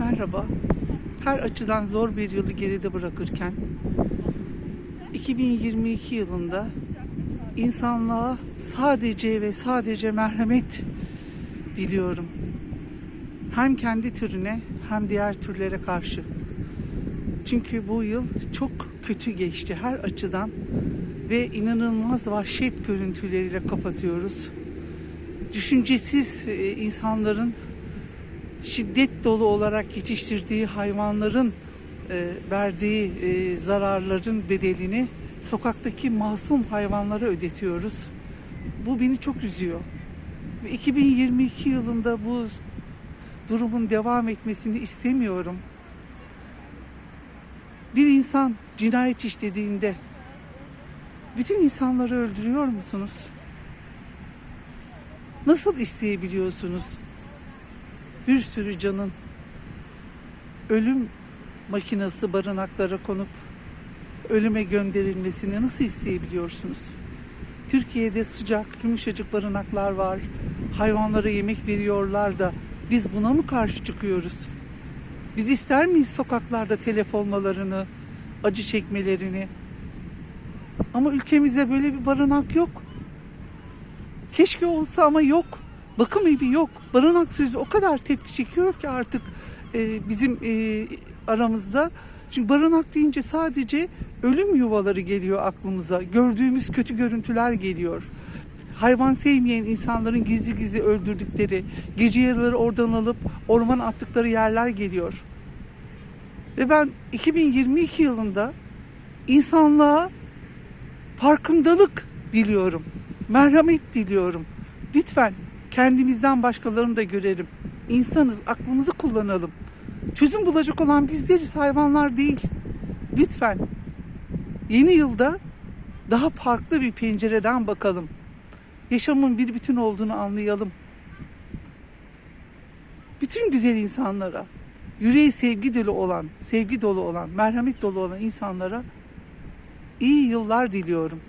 Merhaba. Her açıdan zor bir yılı geride bırakırken 2022 yılında insanlığa sadece ve sadece merhamet diliyorum. Hem kendi türüne hem diğer türlere karşı. Çünkü bu yıl çok kötü geçti her açıdan ve inanılmaz vahşet görüntüleriyle kapatıyoruz. Düşüncesiz e, insanların şiddet dolu olarak yetiştirdiği hayvanların e, verdiği e, zararların bedelini sokaktaki masum hayvanlara ödetiyoruz. Bu beni çok üzüyor. Ve 2022 yılında bu durumun devam etmesini istemiyorum. Bir insan cinayet işlediğinde bütün insanları öldürüyor musunuz? Nasıl isteyebiliyorsunuz? Bir sürü canın ölüm makinesi barınaklara konup ölüme gönderilmesini nasıl isteyebiliyorsunuz? Türkiye'de sıcak, yumuşacık barınaklar var. Hayvanlara yemek veriyorlar da biz buna mı karşı çıkıyoruz? Biz ister miyiz sokaklarda telef olmalarını, acı çekmelerini? Ama ülkemizde böyle bir barınak yok. Keşke olsa ama yok. Bakım evi yok. Barınak sözü o kadar tepki çekiyor ki artık e, bizim e, aramızda. Çünkü barınak deyince sadece ölüm yuvaları geliyor aklımıza. Gördüğümüz kötü görüntüler geliyor. Hayvan sevmeyen insanların gizli gizli öldürdükleri, gece yarıları oradan alıp orman attıkları yerler geliyor. Ve ben 2022 yılında insanlığa farkındalık diliyorum. Merhamet diliyorum. Lütfen kendimizden başkalarını da görelim. İnsanız, aklımızı kullanalım. Çözüm bulacak olan bizleriz, hayvanlar değil. Lütfen yeni yılda daha farklı bir pencereden bakalım. Yaşamın bir bütün olduğunu anlayalım. Bütün güzel insanlara, yüreği sevgi dolu olan, sevgi dolu olan, merhamet dolu olan insanlara iyi yıllar diliyorum.